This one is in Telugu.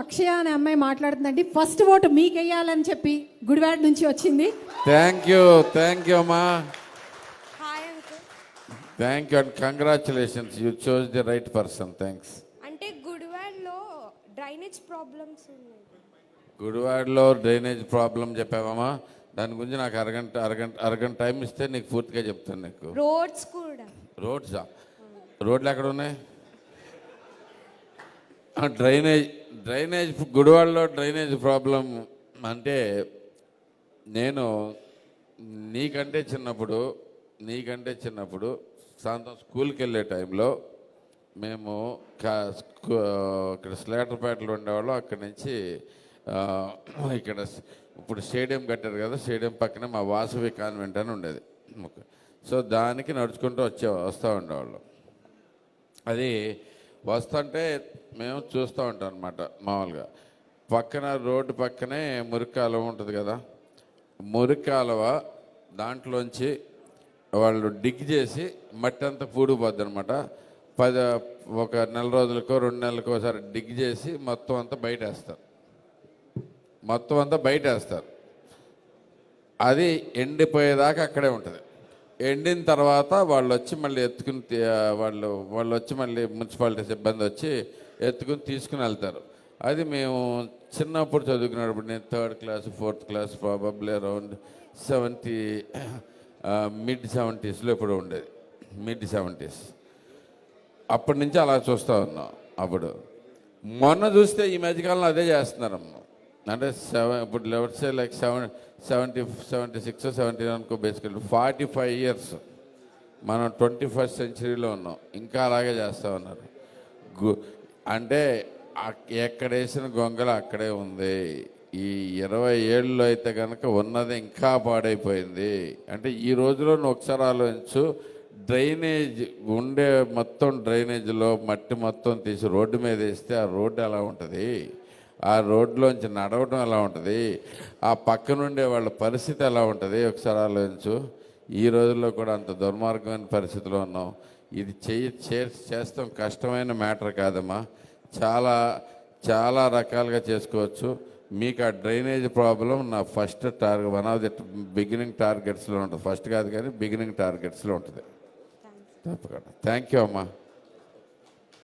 అక్షయ అనే అమ్మాయి మాట్లాడుతుందండి ఫస్ట్ ఓటు మీకు వేయాలని చెప్పి గుడివాడ నుంచి వచ్చింది. థ్యాంక్ యూ థ్యాంక్ యూ అమ్మా thank you and congratulations you chose the right person thanks అంటే గుడివాడలో డ్రైనేజ్ ప్రాబ్లమ్స్ ఉన్నాయి. గుడివాడలో డ్రైనేజ్ ప్రాబ్లం చెప్పావమ్మా దాని గురించి నాకు అరగంట అరగంట అరగంట టైం ఇస్తే నీకు పూర్తిగా చెప్తాను నీకు. రోడ్స్ కూడా. రోడ్సా రోడ్లు ఎక్కడ ఉన్నాయి? డ్రైనేజ్ డ్రైనేజ్ గుడివాడలో డ్రైనేజ్ ప్రాబ్లం అంటే నేను నీకంటే చిన్నప్పుడు నీకంటే చిన్నప్పుడు సాయంత్రం స్కూల్కి వెళ్ళే టైంలో మేము ఇక్కడ స్లేటర్పేటలో ఉండేవాళ్ళం. అక్కడి నుంచి ఇక్కడ ఇప్పుడు స్టేడియం కట్టారు కదా స్టేడియం పక్కనే మా వాసవి కాన్వెంట్ అని ఉండేది. సో దానికి నడుచుకుంటూ వచ్చే వస్తూ ఉండేవాళ్ళం. అది వస్తుంటే మేము చూస్తూ ఉంటాం అనమాట మామూలుగా. పక్కన రోడ్డు పక్కనే మురికాలువ ఉంటుంది కదా మురికాలువ దాంట్లోంచి వాళ్ళు డిగ్ చేసి మట్టి అంతా పూడిపోద్ది అనమాట పది ఒక నెల రోజులకో రెండు నెలలకో ఒకసారి డిగ్ చేసి మొత్తం అంతా బయట వేస్తారు మొత్తం అంతా బయట వేస్తారు అది ఎండిపోయేదాకా అక్కడే ఉంటుంది. ఎండిన తర్వాత వాళ్ళు వచ్చి మళ్ళీ ఎత్తుకుని వాళ్ళు వాళ్ళు వచ్చి మళ్ళీ మున్సిపాలిటీ సిబ్బంది వచ్చి ఎత్తుకుని తీసుకుని వెళ్తారు. అది మేము చిన్నప్పుడు చదువుకున్నప్పుడు నేను third class fourth class probably around seventy mid సెవెంటీస్లో ఇప్పుడు ఉండేది. Mid seventies. అప్పటి నుంచి అలా చూస్తూ ఉన్నాం అప్పుడు. మొన్న చూస్తే ఈ మధ్యకాలంలో అదే చేస్తున్నారమ్మ. అంటే సెవెన్ ఇప్పుడు leave it say like seven seventy seventy six seventy అనుకో బేసికల్లీ ఫార్టీ ఫైవ్ ఇయర్స్ మనం ట్వంటీ ఫస్ట్ సెంచరీలో ఉన్నాం. ఇంకా అలాగే చేస్తూ ఉన్నారు. గు అంటే ఎక్కడ వేసిన గొంగల అక్కడే ఉంది. ఈ ఇరవై ఏళ్ళలో అయితే కనుక ఉన్నది ఇంకా పాడైపోయింది. అంటే ఈ రోజులో నువ్వు ఒకసారి ఆలోచించు డ్రైనేజ్ ఉండే మొత్తం డ్రైనేజ్లో మట్టి మొత్తం తీసి రోడ్డు మీద వేస్తే ఆ రోడ్డు ఎలా ఉంటుంది? ఆ రోడ్లోంచి నడవడం ఎలా ఉంటుంది? ఆ పక్కనుండే వాళ్ళ పరిస్థితి ఎలా ఉంటుంది? ఒకసారి ఆలోచించు. ఈ రోజుల్లో కూడా అంత దుర్మార్గమైన పరిస్థితిలో ఉన్నాం. ఇది చెయ్యి చే- చేస్తాం. కష్టమైన మ్యాటర్ కాదమ్మా. చాలా చాలా రకాలుగా చేసుకోవచ్చు. మీకు ఆ డ్రైనేజ్ ప్రాబ్లం నా first target one of the beginning టార్గెట్స్లో ఉంటుంది. ఫస్ట్ కాదు కానీ బిగినింగ్ టార్గెట్స్లో ఉంటుంది. తప్పకుండా. థ్యాంక్ యూ అమ్మా.